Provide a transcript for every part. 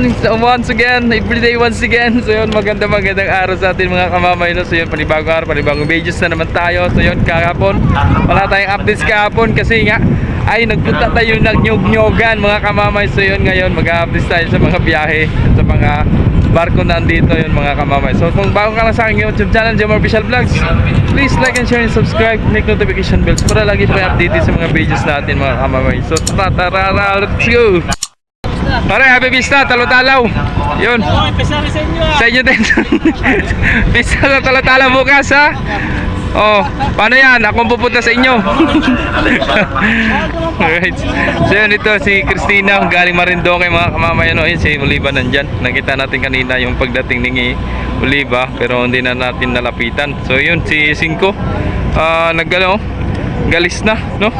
So once again, everyday once again. So yun, maganda magandang araw sa atin mga kamamay. So yun, panibagong araw, panibagong videos na naman tayo. So yun, kahapon, wala tayong updates kahapon kasi nga, ay nagpunta tayo nagnyog-nyogan mga kamamay. So yun, ngayon, mag-updates tayo sa mga biyahe, at sa mga barko na andito yun mga kamamay. So kung bago ka lang sa aking YouTube channel, Jomar Official Vlogs, please like and share and subscribe, click notification bells para lagi kayo updated sa mga videos natin mga kamamay. So tara, tara, let's go! Pare, happy pista, talo-talaw. Yun. Oh, pesa rin sa inyo ah. Sa inyo din. pista sa talo-talaw bukas ha. Oh, paano yan? Akong pupunta sa inyo. Alright. So yun, ito si Christina, galing Marindoque mga kamamayan. No? Yun, si Oliva nandyan. Nakita natin kanina yung pagdating ni Oliva, pero hindi na natin nalapitan. So yun, si Cinco, ah nagano, galis na, no?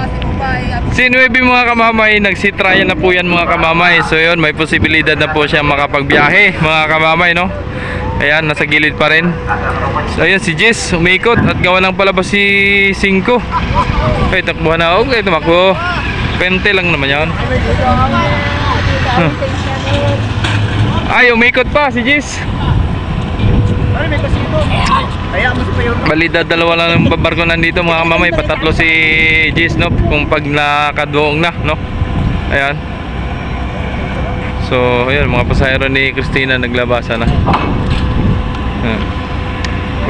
Si Nuebe mga kamamay, nagsitryan na po yan mga kamamay. So yun, may posibilidad na po siya makapagbiyahe mga kamamay, no? Ayan, nasa gilid pa rin. So ayun, si Jess, umikot at gawa ng palabas si Cinco. Ay, takbuhan na ako. Ay, tumakbo. Pente lang naman yan. Ay, umikot pa si Jess. Pare, may pasito. Kaya mo si Payor. Balida dalawa lang ng barko nandito mga kamamay. Patatlo si Jess, no? Kung pag nakaduong na, no? Ayan. So, ayun, mga pasahero ni Christina naglabasan na. Ayan.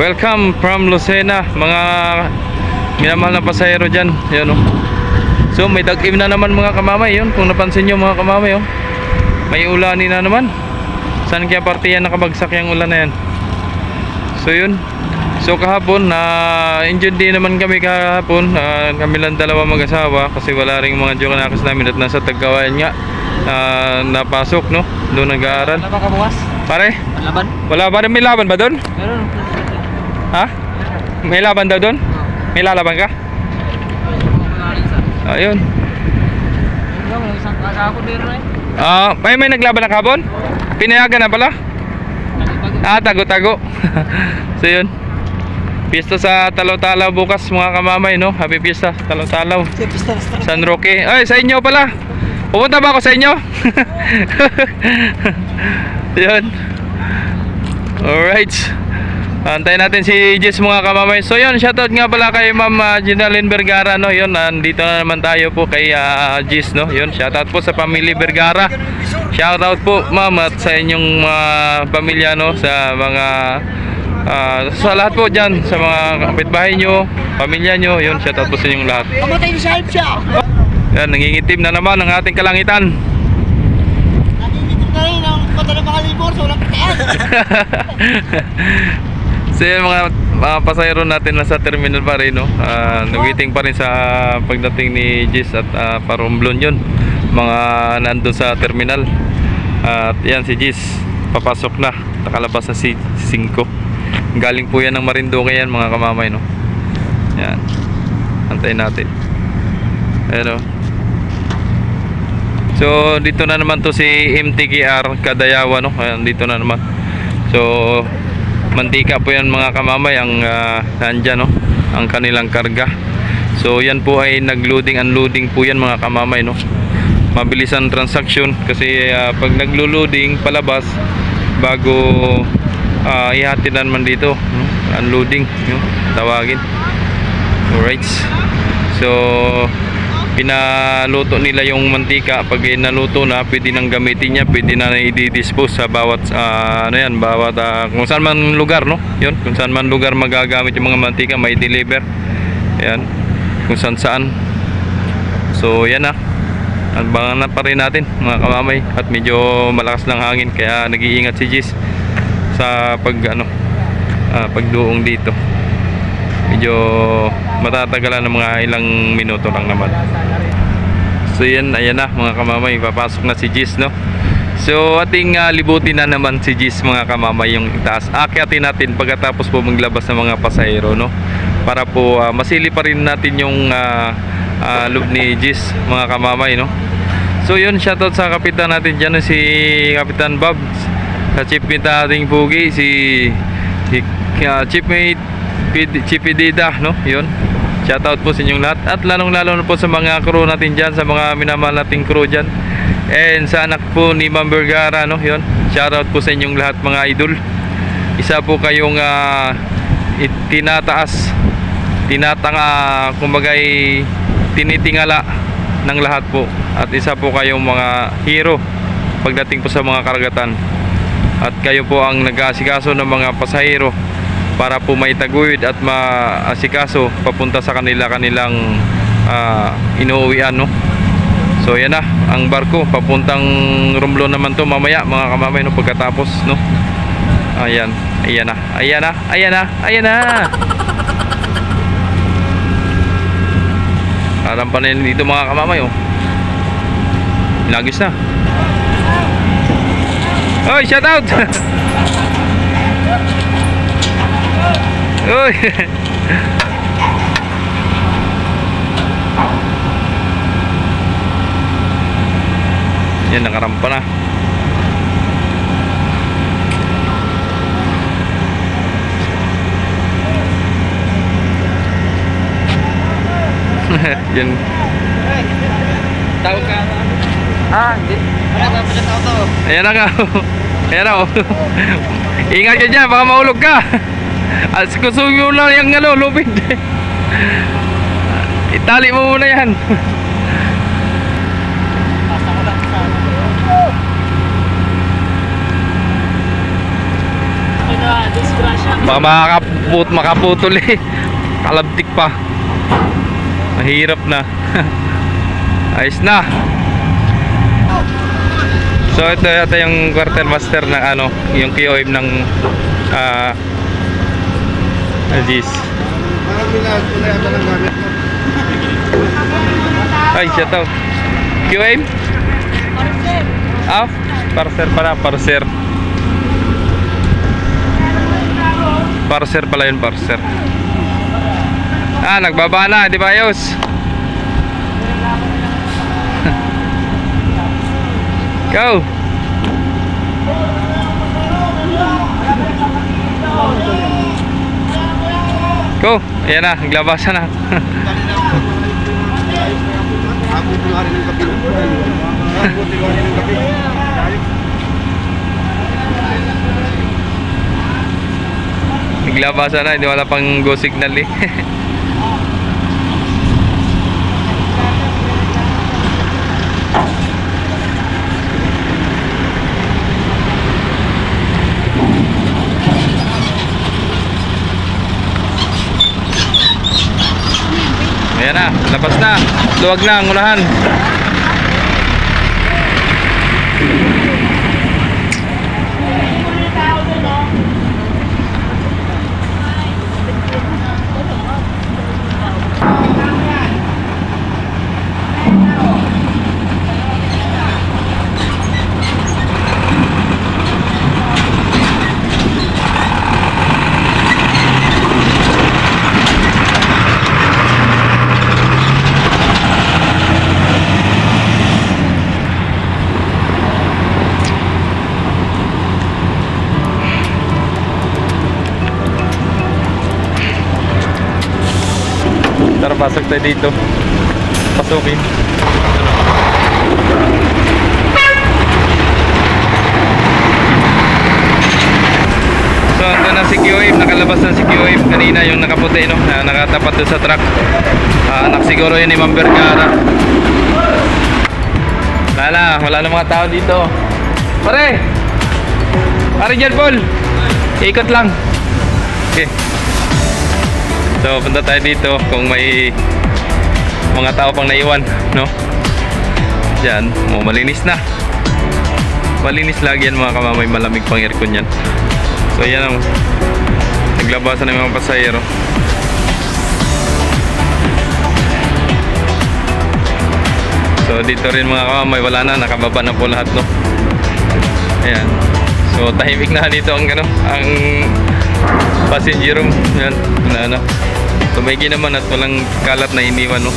Welcome from Lucena, mga minamahal na pasahero dyan. Ayan, oh. So, may dag-im na naman mga kamamay, yun. Kung napansin nyo mga kamamay, oh. May ulani na naman. Saan kaya partiyan nakabagsak yung ulan na yan? So, yun. So, kahapon, na injured din naman kami kahapon. Ah, kami lang dalawa mag-asawa kasi wala rin mga joke namin at nasa Tagawayan nga. Ah, napasok, no? Doon nag-aaral. Wala ba ka bukas? Pare, Laban? wala ba rin may laban ba doon? Meron. Ha? May laban daw doon? May lalaban ka? Ayun. Ah, may may naglaban na kahapon? Pinayagan na pala? Ah, tago-tago. so yun. Pista sa Talaw-Talaw bukas mga kamamay, no? Happy Pista, Talaw-Talaw. San Roque. Ay, sa inyo pala. Pupunta ba ako sa inyo? yun. Alright. Antayin natin si Jess mga kamamay. So yun, shoutout nga pala kay Ma'am uh, Ginalyn Vergara, no? Yun, nandito na naman tayo po kay uh, Jess, no? Yun, shoutout po sa pamilya Vergara. Shoutout po, Ma'am, at sa inyong mga pamilya, no? Sa mga ah, sa lahat po dyan, sa mga kapitbahay nyo, pamilya nyo, yun, shoutout po sa inyong lahat. Kamatay ni Sharp siya. Yan, nangingitim na naman ang ating kalangitan. Nagigitim na rin ang kata ng mga libor sa walang. so yun, mga, mga pasahero natin nasa terminal pa rin, no? Ah, nag-waiting pa rin sa pagdating ni Jis at uh, Paromblon yun. Mga nandun sa terminal. At yan, si Jis, papasok na. Nakalabas na si 5. Galing po yan ng Marinduque yan, mga kamamay, no? Yan. Antayin natin. Ayan, oh. So dito na naman to si MTKR Kadayawa no. Ayan, dito na naman. So mantika po yan mga kamamay ang uh, nandyan no. Ang kanilang karga. So yan po ay nagloading unloading po yan mga kamamay no. Mabilis ang transaction kasi ah, pag naglo-loading palabas bago uh, ihatid na naman dito no? unloading no? tawagin alright so pinaluto nila yung mantika. Pag naluto na pwede nang gamitin niya pwede na i-dispose sa bawat ah, ano yan bawat ah, kung saan man lugar no? Yun kung saan man lugar magagamit yung mga mantika may deliver. Yan kung saan saan. So yan na Abangan na pa rin natin mga kamamay at medyo malakas lang hangin kaya nag-iingat si Jis sa pag ano ah, pagduong dito. Medyo matatagalan ng mga ilang minuto lang naman. So yan ayan na mga kamamay papasok na si Jis no? So ating ah, libutin na naman si Jis mga kamamay yung taas akyatin natin pagkatapos po maglabas ng mga pasahero no? Para po ah, masili pa rin natin yung ah, ah, loob ni Jis mga kamamay no? So yun shoutout sa kapitan natin dyan no, si Kapitan Bob sa chief mate ating pugi si, si ah, chief mate Pid- Chief Dida no? Yun shoutout po sa inyong lahat at lalong lalo na po sa mga crew natin dyan sa mga minamahal nating crew dyan and sa anak po ni Ma'am Vergara no yun Shoutout po sa inyong lahat mga idol. Isa po kayong it- tinataas, tinatanga, kumbagay tinitingala ng lahat po. At isa po kayong mga hero pagdating po sa mga karagatan. At kayo po ang nag-aasikaso ng mga pasahero para po maitaguyod at maasikaso papunta sa kanila kanilang ah, inuuwian no. So yan na, ang barko papuntang Romblon naman to mamaya mga kamamay no pagkatapos no. Ayan, ayan na, ayan na, ayan na, ayan na. Alam pa na dito mga kamamay oh. Lagis na. Oy, shout out. Uy. Yan, nakarampa na. Yan. Tawag ka. Ah, hindi. Wala ka pa sa auto. Ayan na ka. Ayan na. oh. Ingat ka dyan, baka mahulog ka. As kusuyo lang yung ano, lupit. Itali mo muna yan. Baka makakaput, makaputol eh. Kalabtik pa. Mahirap na. Ayos na. So ito yata yung quartermaster ng ano, yung QOM ng ah Aziz. Parang bilang ko na yata ng gamit mo. Ay, shout out. QM? Ah, parser pala, parser. Parser pala yun, parser. Ah, nagbaba na, di ba ayos? Go! Go! Ayan na, naglabasan na. Naglabasan na, hindi wala pang go signal eh. Ayan na, labas na. Luwag na ang unahan. Tara, pasok tayo dito. Pasukin. So, ando na si QM. Nakalabas na si QM kanina yung nakaputi, no? Na nakatapat doon sa truck. Ah, anak siguro yun ni Ma'am Vergara. Wala. Wala na mga tao dito. Pare! Pare dyan, Paul! Ikot lang. Okay. So, punta tayo dito kung may mga tao pang naiwan, no? Diyan, oh, malinis na. Malinis lagi yan mga kamamay, malamig pang aircon yan. So, yan ang naglabasan ng mga pasahero. So, dito rin mga kamamay, wala na, nakababa na po lahat, no? Ayan. So, tahimik na dito ang, ano, ang passenger room. Yan, na ano. Tumigi naman at walang kalat na iniwan, no?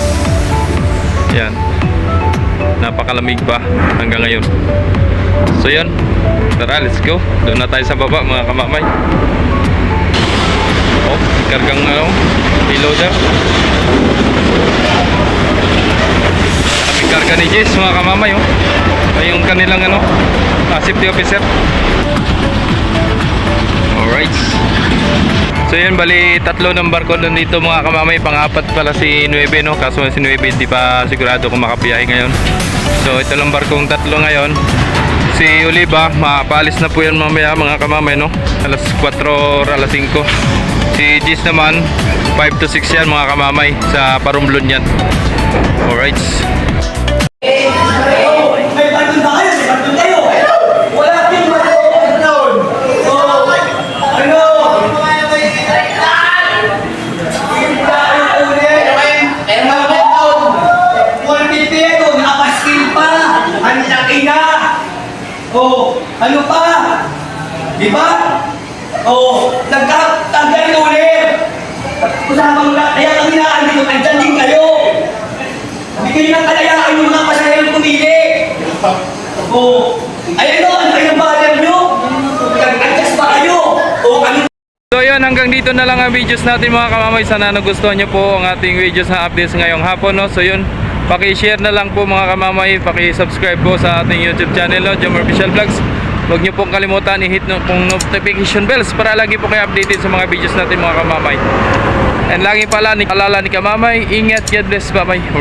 Yan. Napakalamig pa hanggang ngayon. So, yun. Tara, let's go. Doon na tayo sa baba, mga kamamay. Oh, kargang ano. Maraming karga ni Jess mga kamamay oh. Ay, yung kanilang ano, ah, safety officer. Alright. So yun, bali tatlo ng barko doon dito mga kamamay. Pang-apat pala si Nueve, no? Kaso si Nueve hindi pa sigurado kung makabiyahe ngayon. So ito lang barkong tatlo ngayon. Si Oliva, mapalis na po yan mamaya mga kamamay, no? Alas 4 or alas 5. Si Gis naman, 5 to 6 yan mga kamamay sa Parumblon yan. Alright. Oh, ano pa? Di ba? Oh, nagkatanggal ulit! Usapang lahat, kaya kami na andito, andyan din kayo! Bigyan ng kalayaan yung mga pasahero pumili. O, ayan o, ano kayong bother nyo? Nag-adjust ba kayo? O kami So yun, hanggang dito na lang ang videos natin mga kamamay. Sana nagustuhan nyo po ang ating videos na updates ngayong hapon. No? So yun, paki-share na lang po mga kamamay. Paki-subscribe po sa ating YouTube channel, no? Jomar Official Vlogs. Huwag nyo pong kalimutan i-hit no, pong notification bells para lagi po kayo updated sa mga videos natin mga kamamay. And lagi pala, ni kalala ni kamamay, ingat, God bless, bye-bye.